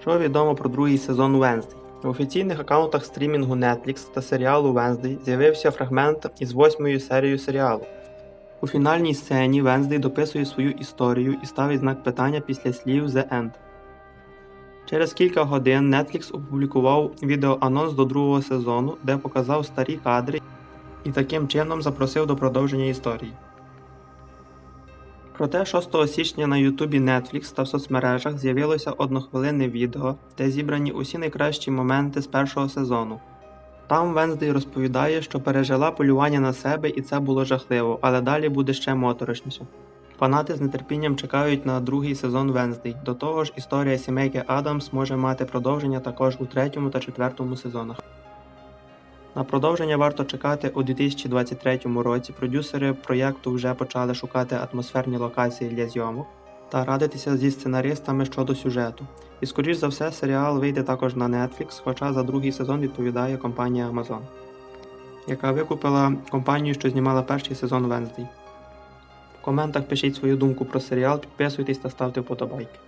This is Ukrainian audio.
Що відомо про другий сезон Wednesday? В офіційних аккаунтах стрімінгу Netflix та серіалу Wednesday з'явився фрагмент із восьмою серією серіалу. У фінальній сцені Wednesday дописує свою історію і ставить знак питання після слів The End. Через кілька годин Netflix опублікував відеоанонс до другого сезону, де показав старі кадри і таким чином запросив до продовження історії. Проте 6 січня на Ютубі Netflix та в соцмережах з'явилося однохвилинне відео, де зібрані усі найкращі моменти з першого сезону. Там Венздей розповідає, що пережила полювання на себе і це було жахливо, але далі буде ще моторошніше. Фанати з нетерпінням чекають на другий сезон Венздей. До того ж, історія сімейки Адамс може мати продовження також у третьому та четвертому сезонах. На продовження варто чекати у 2023 році. Продюсери проєкту вже почали шукати атмосферні локації для зйомок та радитися зі сценаристами щодо сюжету. І скоріш за все, серіал вийде також на Netflix, хоча за другий сезон відповідає компанія Amazon, яка викупила компанію, що знімала перший сезон Wednesday. В коментах пишіть свою думку про серіал, підписуйтесь та ставте вподобайки.